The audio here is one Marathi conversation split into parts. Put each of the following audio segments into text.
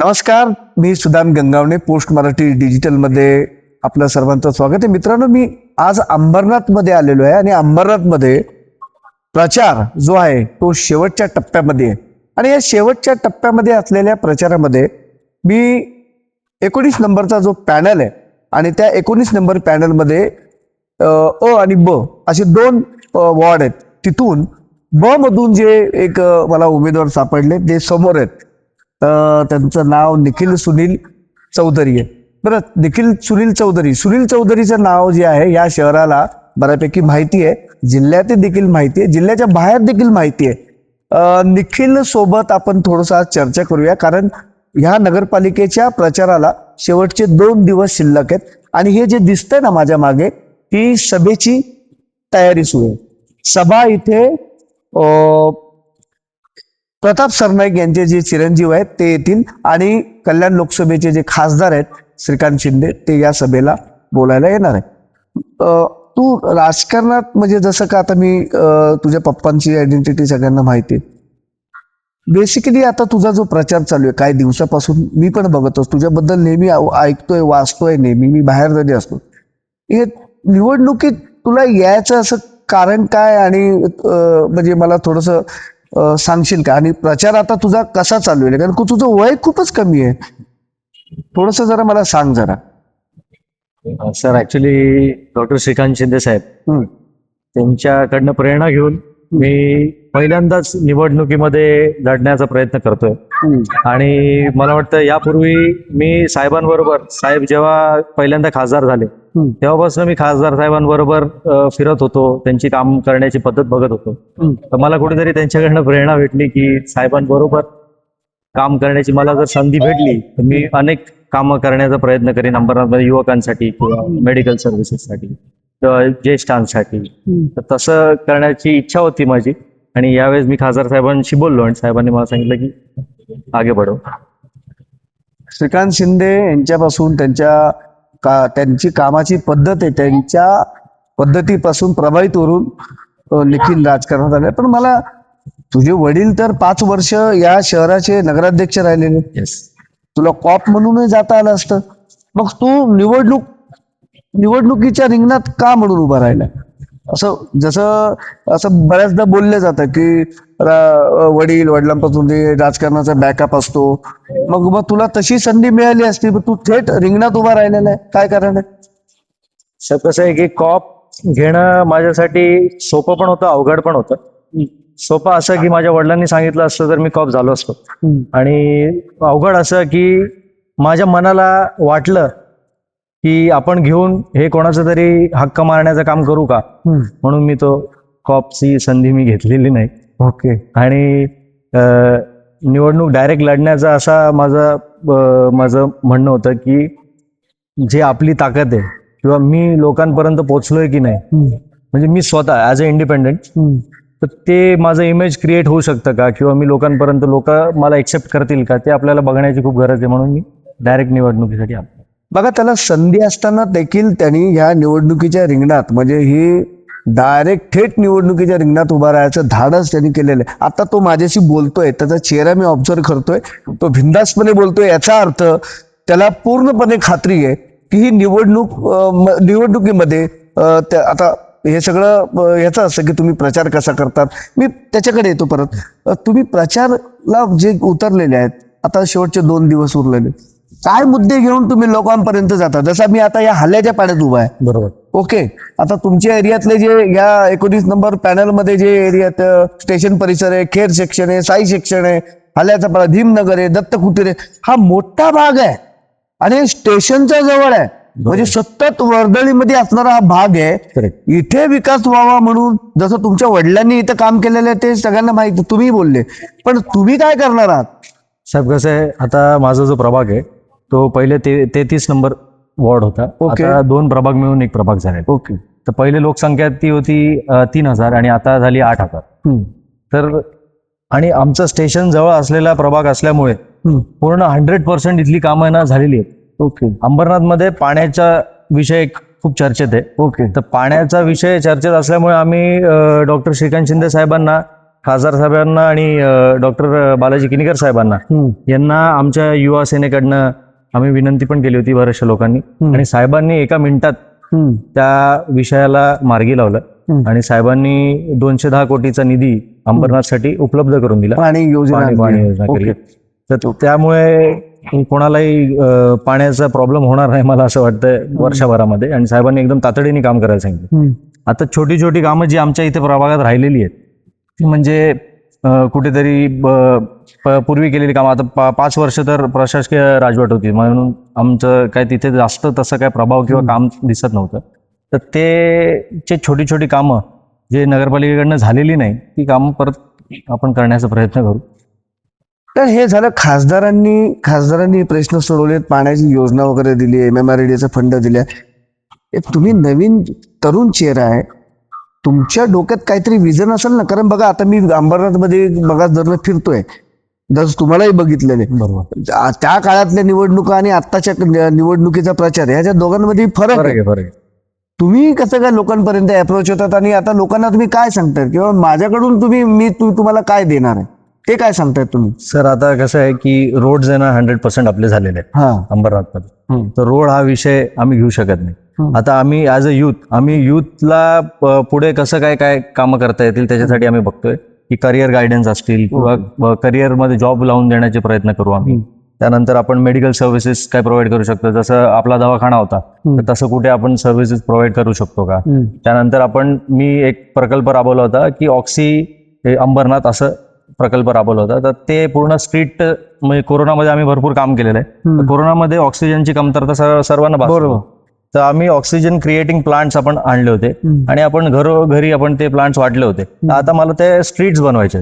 नमस्कार मी सुदाम गंगावणे पोस्ट मराठी डिजिटलमध्ये आपलं सर्वांचं स्वागत आहे. मित्रांनो मी आज अंबरनाथमध्ये आलेलो आहे आणि अंबरनाथमध्ये प्रचार जो आहे तो शेवटच्या टप्प्यामध्ये आहे. आणि या शेवटच्या टप्प्यामध्ये असलेल्या प्रचारामध्ये मी एकोणीस नंबरचा जो पॅनल आहे आणि त्या एकोणीस नंबर पॅनलमध्ये अ आणि ब असे दोन वॉर्ड आहेत. तिथून ब मधून जे एक मला उमेदवार सापडले ते समोर आहेत त्यांचं नाव निखिल सुनील चौधरी आहे. बरं निखिल सुनील चौधरी सुनील चौधरीचं नाव जे आहे या शहराला बऱ्यापैकी माहिती आहे. जिल्ह्यातील देखील माहिती आहे. जिल्ह्याच्या बाहेर देखील माहिती आहे. निखिल सोबत आपण थोडंसं चर्चा करूया कारण ह्या नगरपालिकेच्या प्रचाराला शेवटचे दोन दिवस शिल्लक आहेत. आणि हे जे दिसतंय ना माझ्या मागे ती सभेची तयारी सुरू आहे. सभा इथे प्रताप सरनाईक यांचे जे चिरंजीव आहेत ते येतील. आणि कल्याण लोकसभेचे जे खासदार आहेत श्रीकांत शिंदे ते या सभेला बोलायला येणार आहे तू राजकारणात म्हणजे जसं का आता मी तुझ्या पप्पांची आयडेंटिटी सगळ्यांना माहिती आहे. बेसिकली आता तुझा जो प्रचार चालू आहे काही दिवसापासून मी पण बघतोस. तुझ्याबद्दल नेहमी ऐकतोय वाचतोय नेहमी. मी बाहेर जरी असतो हे निवडणुकीत तुला यायचं असं कारण काय? आणि म्हणजे मला थोडस सांगशील का? आणि प्रचार आता तुझा कसा चालू आहे? कारण तुझं वय खूपच कमी आहे. थोडस जरा मला सांग जरा. Sir actually doctor Shrikant Shinde साहेब. त्यांच्याकडनं प्रेरणा घेऊन मी पहिल्यांदाच निवडणुकीमध्ये लढण्याचा प्रयत्न करतोय. आणि मला वाटतं यापूर्वी मी साहेबांबरोबर साहेब जेव्हा पहिल्यांदा खासदार झाले. तेव्हापासून मी खासदार साहेबांबरोबर फिरत होतो. त्यांची काम करण्याची पद्धत बघत होतो. तर मला कुठेतरी त्यांच्याकडनं प्रेरणा भेटली की साहेबांबरोबर काम करण्याची मला जर संधी भेटली तर मी अनेक कामं करण्याचा प्रयत्न करीन. अंबरनाथमध्ये युवकांसाठी किंवा मेडिकल सर्व्हिसेससाठी किंवा ज्येष्ठांसाठी. तर तसं करण्याची इच्छा होती माझी. आणि यावेळेस मी खासदार साहेबांशी बोललो आणि साहेबांनी मला सांगितलं की आगे बढो श्रीकांत शिंदे यांच्यापासून त्यांच्या का त्यांची कामाची पद्धत आहे त्यांच्या पद्धतीपासून प्रभावित वरून निखिल राजकारणात आले पण मला तुझे वडील तर पाच वर्ष या शहराचे नगराध्यक्ष राहिलेले. येस तुला कॉप म्हणूनही जाता आलं असतं. मग तू निवडणूक निवडणुकीच्या रिंगणात का म्हणून उभा राहिला? असं जसं असं बऱ्याचदा बोलले जातं की वडील वडिलांपासून ते राजकारणाचा बॅकअप असतो. मग मग तुला तशी संधी मिळाली असती तू थेट रिंगणात उभा राहिलेला आहे. काय कारण आहे? सर कसं आहे की कॉप घेणं माझ्यासाठी सोपं पण होतं अवघड पण होतं. सोपं असं की माझ्या वडिलांनी सांगितलं असतं तर मी कॉप झालो असतो. आणि अवघड असं की माझ्या मनाला वाटलं की आपण घेऊन हे कोणाचं तरी हक्क मारण्याचं काम करू का? म्हणून मी तो कॉपची संधी मी घेतलेली नाही. ओके. आणि निवडणूक डायरेक्ट लढण्याचा असा माझं माझं म्हणणं होतं की जे आपली ताकद आहे किंवा मी लोकांपर्यंत पोहोचलोय की नाही म्हणजे मी स्वतः ॲज अ इंडिपेंडेंट तर ते माझं इमेज क्रिएट होऊ शकतं का? किंवा मी लोकांपर्यंत लोक मला एक्सेप्ट करतील का? ते आपल्याला बघण्याची खूप गरज आहे म्हणून मी डायरेक्ट निवडणुकीसाठी आलो. बघा त्याला संधी असताना देखील त्यांनी ह्या निवडणुकीच्या रिंगणात म्हणजे ही डायरेक्ट थेट निवडणुकीच्या रिंगणात उभा राहायचं धाडस त्यांनी केलेलं आहे. आता तो माझ्याशी बोलतोय त्याचा चेहरा मी ऑब्झर्व करतोय तो भिंदासपणे बोलतोय याचा अर्थ त्याला पूर्णपणे खात्री आहे की ही निवडणूक निवडणुकीमध्ये आता हे सगळं ह्याचं याचं असतं की तुम्ही प्रचार कसा करतात? मी त्याच्याकडे येतो परत. तुम्ही प्रचारला जे उतरलेले आहेत आता शेवटचे दोन दिवस उरलेले काय मुद्दे घेऊन तुम्ही लोकांपर्यंत जाता? जसा मी आता या हल्ल्याच्या पाण्यात उभा आहे. बरोबर. ओके. आता तुमच्या एरियातले जे या एकोणीस नंबर पॅनलमध्ये जे एरियात स्टेशन परिसर आहे खेर सेक्शन आहे साई सेक्शन आहे हल्याचा पाडा भीमनगर आहे दत्त कुटीर आहे हा मोठा भाग आहे. आणि स्टेशनच्या जवळ आहे. म्हणजे सतत वर्दळीमध्ये असणारा हा भाग आहे. इथे विकास व्हावा म्हणून जसं तुमच्या वडिलांनी इथं काम केलेलं आहे ते सगळ्यांना माहिती तुम्ही बोलले. पण तुम्ही काय करणार आहात? साहेब कसं आहे आता माझा जो प्रभाग आहे तो पहिले ते तेहतीस नंबर वॉर्ड होता. ओके. आता दोन प्रभाग मिळून एक प्रभाग झाले ओके. तर पहिले लोकसंख्या ती होती अं, तीन हजार आणि आता झाली आठ हजार. तर आणि आमचं स्टेशन जवळ असलेला प्रभाग असल्यामुळे पूर्ण हंड्रेड पर्सेंट इथली कामं ना झालेली आहेत. ओके. अंबरनाथमध्ये पाण्याचा विषय एक खूप चर्चेत आहे. ओके. तर पाण्याचा विषय चर्चेत असल्यामुळे आम्ही डॉक्टर श्रीकांत शिंदे साहेबांना खासदार साहेबांना आणि डॉक्टर बालाजी किनीकर साहेबांना यांना आमच्या युवा सेनेकडनं आम्ही विनंती पण केली होती बऱ्याचशा लोकांनी. आणि साहेबांनी एका मिनिटात त्या विषयाला मार्गी लावलं. आणि साहेबांनी दोनशे दहा कोटीचा निधी अंबरनाथसाठी उपलब्ध करून दिला. पाणी योजना केली. तर त्यामुळे कोणालाही पाण्याचा प्रॉब्लेम होणार नाही मला असं वाटतं वर्षभरामध्ये. आणि साहेबांनी एकदम तातडीने काम करायला सांगितलं. आता छोटी छोटी कामं जी आमच्या इथे प्रभागात राहिलेली आहेत ती म्हणजे कुठेतरी पूर्वी केलेली कामं. आता पा- पाच वर्ष तर प्रशासकीय राजवट होती. म्हणून आमचं काय तिथे जास्त तसं काय प्रभाव किंवा काम दिसत नव्हतं. तर ते जे छोटी छोटी कामं जे नगरपालिकेकडनं झालेली नाही ती कामं परत आपण करण्याचा प्रयत्न करू. तर हे झालं खासदारांनी खासदारांनी प्रश्न सोडवलेत. पाण्याची योजना वगैरे दिली एम एम आर फंड दिल्या. तुम्ही नवीन तरुण चेहरा आहे. तुमच्या डोक्यात काहीतरी विजन असेल ना? कारण बघा आता मी अंबरनाथमध्ये बघा दर फिरतोय. जसं तुम्हालाही बघितलेले बरोबर. त्या काळातल्या निवडणुका आणि आत्ताच्या निवडणुकीचा प्रचार ह्याच्या दोघांमध्ये फरक आहे. फरक तुम्ही कसं काय लोकांपर्यंत अप्रोच होतात आणि आता लोकांना तुम्ही काय सांगताय? किंवा माझ्याकडून तुम्ही मी तुम्हाला काय देणार आहे? ते काय सांगताय तुम्ही? सर आता कसं आहे की रोड जे ना हंड्रेड पर्सेंट आपले झालेले आहेत. अंबरनाथमध्ये. तर रोड हा विषय आम्ही घेऊ शकत नाही. आता आम्ही ॲज अ युथ आम्ही युथला पुढे कसं काय काय कामं करता येतील त्याच्यासाठी आम्ही बघतोय की करिअर गायडन्स असतील किंवा करिअरमध्ये जॉब लावून देण्याचे प्रयत्न करू आम्ही. त्यानंतर आपण मेडिकल सर्व्हिसेस काय प्रोव्हाइड करू शकतो? जसं आपला दवाखाना होता तर तसं कुठे आपण सर्व्हिसेस प्रोव्हाइड करू शकतो का. त्यानंतर आपण मी एक प्रकल्प राबवला होता की ऑक्सी हे अंबरनाथ असं प्रकल्प राबवला होता. तर ते पूर्ण स्ट्रीट म्हणजे कोरोनामध्ये आम्ही भरपूर काम केलेलं आहे. कोरोनामध्ये ऑक्सिजनची कमतरता सर्व- सर्वांना बरोबर. तर आम्ही ऑक्सिजन क्रिएटिंग प्लांट्स आपण आणले होते. आणि आपण घरोघरी आपण ते प्लांट्स वाटले होते. आता मला ते स्ट्रीट्स बनवायचे.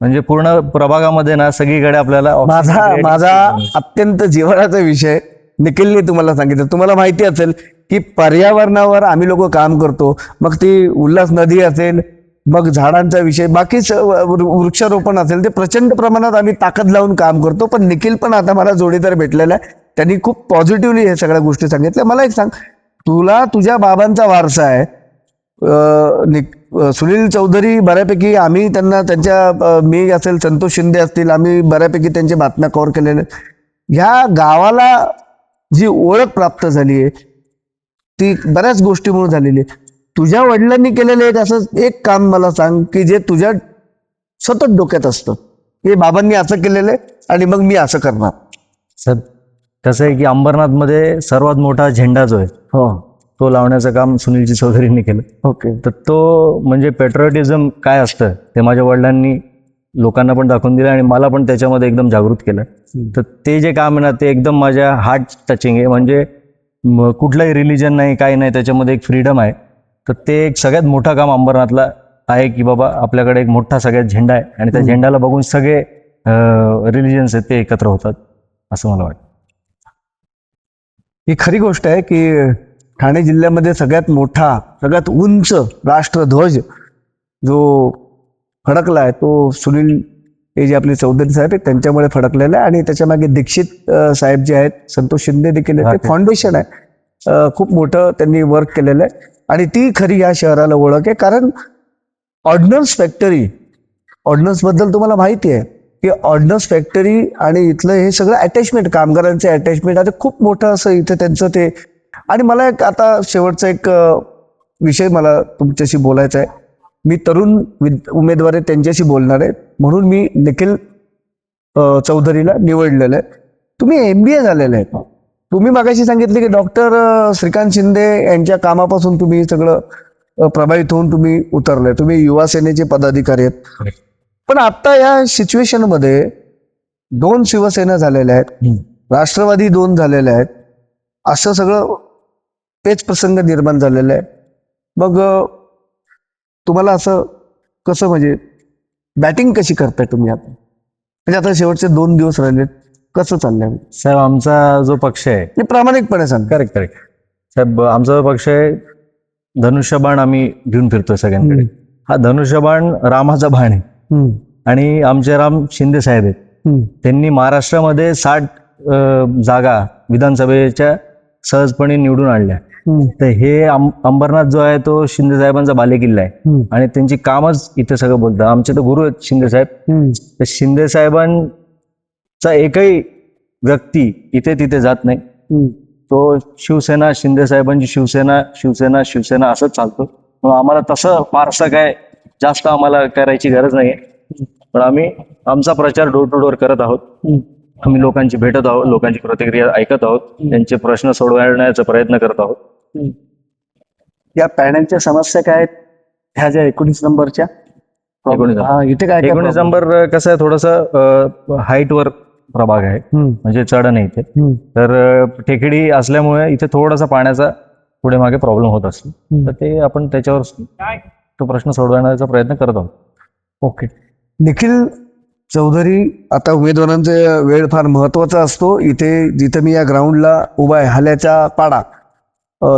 म्हणजे पूर्ण प्रभागामध्ये ना सगळीकडे आपल्याला माझा माझा. अत्यंत जिव्हाळ्याचा विषय. निखिलने तुम्हाला सांगितलं. तुम्हाला माहिती असेल की पर्यावरणावर आम्ही लोक काम करतो. मग ती उल्हास नदी असेल मग झाडांचा विषय बाकी स- वृ- वृक्षारोपण असेल ते प्रचंड प्रमाणात आम्ही ताकद लावून काम करतो. पण निखिल पण आता मला जोडीदार भेटलेला आहे. त्यांनी खूप पॉझिटिव्हली हे सगळ्या गोष्टी सांगितल्या. मला एक सांग तुला तुझ्या बाबांचा वारसा आहे. सुनील चौधरी बऱ्यापैकी आम्ही त्यांना त्यांच्या मी असेल संतोष शिंदे असतील आम्ही बऱ्यापैकी त्यांच्या बातम्या कव्हर केलेल्या ह्या गावाला जी ओळख प्राप्त झाली आहे ती बऱ्याच गोष्टीमुळे झालेली आहे. तुझ्या वडिलांनी केलेलं एक असं एक काम मला सांग की जे तुझ्या सतत डोक्यात असतं. की बाबांनी असं केलेलं आहे आणि मग मी असं करणार. सर कसं आहे की अंबरनाथमध्ये सर्वात मोठा झेंडा जो आहे हो. तो लावण्याचं काम सुनीलजी चौधरींनी केलं. ओके. तर तो म्हणजे पेट्रोटिझम काय असतं ते माझ्या वडिलांनी लोकांना पण दाखवून दिलं आणि मला पण त्याच्यामध्ये एकदम जागृत केलं. तर ते जे काम आहे ना ते एकदम माझ्या हार्ट टचिंग आहे. म्हणजे कुठलंही रिलिजन नाही काही नाही त्याच्यामध्ये एक फ्रीडम आहे. तर ते एक सगळ्यात मोठं काम अंबरनाथला आहे की बाबा आपल्याकडे एक मोठा सगळ्यात झेंडा आहे. आणि त्या झेंड्याला बघून सगळे रिलिजन्स आहेत ते एकत्र होतात असं मला वाटतं. ही खरी गोष्ट आहे की ठाणे जिल्ह्यामध्ये सगळ्यात मोठा सगळ्यात उंच राष्ट्रध्वज जो फडकला आहे तो सुनील हे जे आपले चौधरी साहेब आहेत त्यांच्यामुळे फडकलेला आहे. आणि त्याच्यामागे दीक्षित साहेब जे आहेत संतोष शिंदे देखील आहेत. ते फाउंडेशन आहे. खूप मोठं त्यांनी वर्क केलेलं आहे. आणि ती खरी या शहराला ओळख आहे. कारण ऑर्डनन्स फॅक्टरी ऑर्डनन्सबद्दल तुम्हाला माहिती आहे. की ऑर्डनन्स फॅक्टरी आणि इथलं हे सगळं अटॅचमेंट कामगारांचे अटॅचमेंट आता खूप मोठं असं इथे त्यांचं ते. आणि मला एक आता शेवटचा एक विषय मला तुमच्याशी बोलायचा आहे. मी तरुण विद- उमेदवार आहे त्यांच्याशी बोलणार आहे. म्हणून मी निखिल चौधरीला निवडलेलं आहे. तुम्ही एम बी ए झालेलं आहे. तुम्ही मागाशी सांगितले की डॉक्टर श्रीकांत शिंदे यांच्या कामापासून तुम्ही सगळं प्रभावित होऊन तुम्ही उतरले. तुम्ही युवा सेनेचे पदाधिकारी आहेत. पण आता या सिच्युएशनमध्ये दोन शिवसेना झालेल्या आहेत राष्ट्रवादी दोन झालेले आहेत असं सगळं पेच प्रसंग निर्माण झालेला आहे. मग तुम्हाला असं कसं म्हणजे बॅटिंग कशी करताय तुम्ही आता? म्हणजे आता शेवटचे दोन दिवस राहिलेत कसं चाललंय? साहेब आमचा जो पक्ष आहे. प्रामाणिकपणे सांग करेक्ट करेक्ट साहेब आमचा जो पक्ष आहे धनुष्यबाण आम्ही घेऊन फिरतोय सगळ्यांकडे. हा धनुष्यबाण रामाचा बाण आहे. आणि आमचे राम शिंदे साहेब आहेत. त्यांनी महाराष्ट्रामध्ये साठ जागा विधानसभेच्या सहजपणे निवडून आणल्या. तर हे अंब- अंबरनाथ जो आहे तो शिंदे साहेबांचा बालेकिल्ला आहे. आणि त्यांची कामच इथे सगळं बोलतं आमचे तर गुरु आहेत शिंदे साहेब. तर शिंदे साहेबांचा एकही व्यक्ती इथे तिथे जात नाही. तो शिवसेना शिंदे साहेबांची शिवसेना शिवसेना शिवसेना असंच चालतो. आम्हाला तसं फारसं काय जास्त आम्हाला करायची गरज नाही पण आम्ही आमचा प्रचार डोर टू डोर करत आहोत. आम्ही लोकांची भेटत आहोत लोकांची प्रतिक्रिया ऐकत आहोत त्यांचे प्रश्न सोडवण्याचा प्रयत्न करत आहोत. या पॅनलच्या समस्या काय आहेत? ह्या ज्या एकोणीस नंबरच्या? हा इथे काय एकोणीस? नंबर कसं आहे थोडंसं हाईटवर प्रभाग आहे. म्हणजे चढ नाही इथे. तर टेकडी असल्यामुळे इथे थोडासा पाण्याचा पुढे मागे प्रॉब्लेम होत असतो. तर ते आपण त्याच्यावर तो प्रश्न सोडवण्याचा प्रयत्न करत आहोत. ओके. निखिल चौधरी आता उमेदवारांचा वेळ फार महत्त्वाचा असतो. इथे जिथे मी या ग्राउंडला उभा आहे हाल्याचा पाडा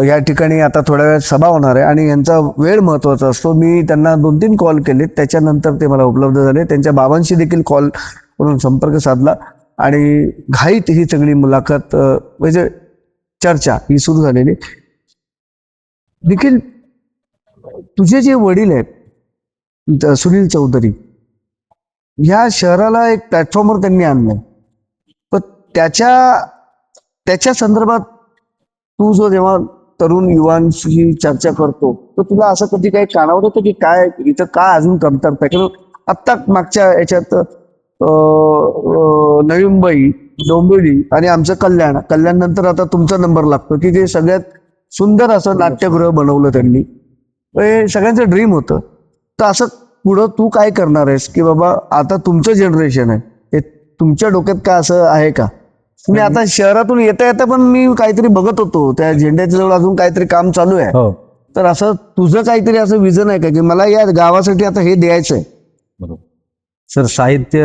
या ठिकाणी आता थोड्या वेळात सभा होणार आहे आणि यांचा वेळ महत्त्वाचा असतो. मी त्यांना दोन तीन कॉल केले त्याच्यानंतर ते मला उपलब्ध झाले. त्यांच्या बाबांशी देखील कॉल करून संपर्क साधला आणि घाईत ही सगळी मुलाखत म्हणजे चर्चा ही सुरू झालेली. निखिल तुझे जे वडील आहेत सुनील चौधरी ह्या शहराला एक प्लॅटफॉर्मवर त्यांनी आणलं पण त्याच्या त्याच्या संदर्भात तू जो जेव्हा तरुण युवांशी चर्चा करतो तर तुला असं कधी काही कानावर येतं की काय इथं काय अजून कमतरता आहे? कारण आत्ता मागच्या याच्यात नवी मुंबई डोंबिवली आणि आमचं कल्याण. कल्याण नंतर आता तुमचा नंबर लागतो की जे सगळ्यात सुंदर असं नाट्यगृह बनवलं त्यांनी. हे सगळ्यांचं ड्रीम होतं. तर असं पुढं तू काय करणार आहेस? की बाबा आता तुमचं जनरेशन आहे. हे तुमच्या डोक्यात काय असं आहे का? तुम्ही आता शहरातून येता येता पण मी काहीतरी बघत होतो. त्या झेंड्याच्या जवळ अजून काहीतरी काम चालू आहे. हो. तर असं तुझं काहीतरी असं विजन आहे का? की मला या गावासाठी आता हे द्यायचं आहे. बरोबर. सर साहित्य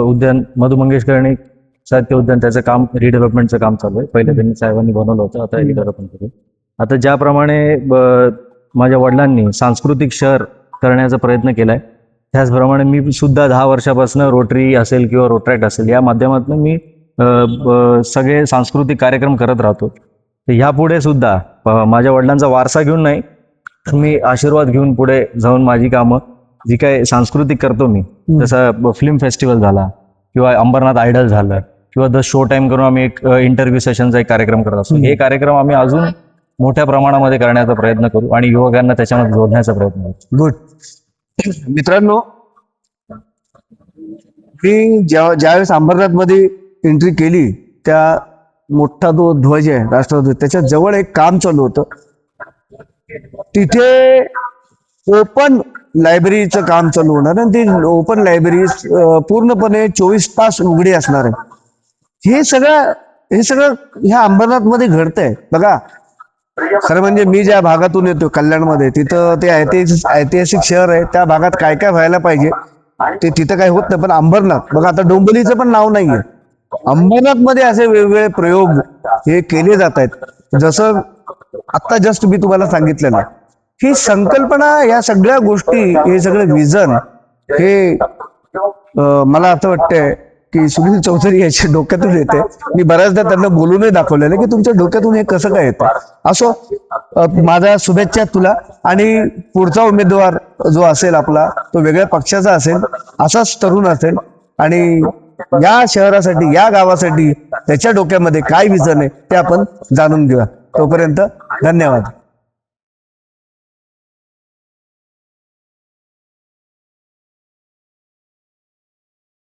उद्यान मधु मंगेश कर्णिक साहित्य उद्यान त्याचं काम रिडेव्हलपमेंटचं काम चालू आहे. पहिले त्यांनी साहेबांनी बनवलं होतं आता रिडेव्हलपमेंट करू. आता ज्याप्रमाणे माझ्या वडिलांनी सांस्कृतिक शहर करण्याचा प्रयत्न केलाय. त्याचप्रमाणे मी सुद्धा दहा वर्षापासून रोटरी असेल किंवा रोट्रॅक्ट असेल या माध्यमातून मी सगळे सांस्कृतिक कार्यक्रम करत राहतो. ह्यापुढे सुद्धा माझ्या वडिलांचा वारसा घेऊन नाही मी आशीर्वाद घेऊन पुढे जाऊन माझी कामं जी काय सांस्कृतिक करतो मी जसं फिल्म फेस्टिवल झाला किंवा अंबरनाथ आयडल झालं किंवा द शो टाइम करून आम्ही एक इंटरव्ह्यू सेशनचा एक कार्यक्रम करत असतो. हे कार्यक्रम आम्ही अजून मोठ्या प्रमाणामध्ये करण्याचा प्रयत्न करू आणि युवकांना त्याच्यामध्ये जोडण्याचा प्रयत्न करू. गुड मित्रांनो मी ज्या ज्यावेळेस अंबरनाथमध्ये एंट्री केली त्या मोठा जो ध्वज आहे राष्ट्रध्वज त्याच्याजवळ एक काम चालू होतं. तिथे ओपन लायब्ररीचं काम चालू होणार आणि ती ओपन लायब्ररी पूर्णपणे चोवीस तास उघडी असणार आहे. हे सगळं हे सगळं ह्या अंबरनाथमध्ये घडतंय. बघा खरं म्हणजे मी ज्या भागातून येतो कल्याणमध्ये तिथं ते ऐतिहासिक ऐतिहासिक शहर आहे त्या भागात काय काय व्हायला पाहिजे ते तिथं काही होत नाही. पण अंबरनाथ बघा आता डोंबलीचं पण नाव नाहीये. अंबरनाथमध्ये असे वेगवेगळे प्रयोग हे केले जात आहेत. जसं आता जस्ट मी तुम्हाला सांगितलेलं ही संकल्पना या सगळ्या गोष्टी हे सगळं विजन हे मला असं वाटतंय की सुनील चौधरी याच्या डोक्यातून येते. मी बऱ्याचदा त्यांना बोलूनही दाखवलेलं की तुमच्या डोक्यातून हे कसं काय येतं. असो माझ्या शुभेच्छा तुला आणि पुढचा उमेदवार जो असेल आपला तो वेगळ्या पक्षाचा असेल असाच तरुण असेल आणि या शहरासाठी या गावासाठी त्याच्या डोक्यामध्ये काय विजन आहे ते आपण जाणून घेऊया. तोपर्यंत धन्यवाद.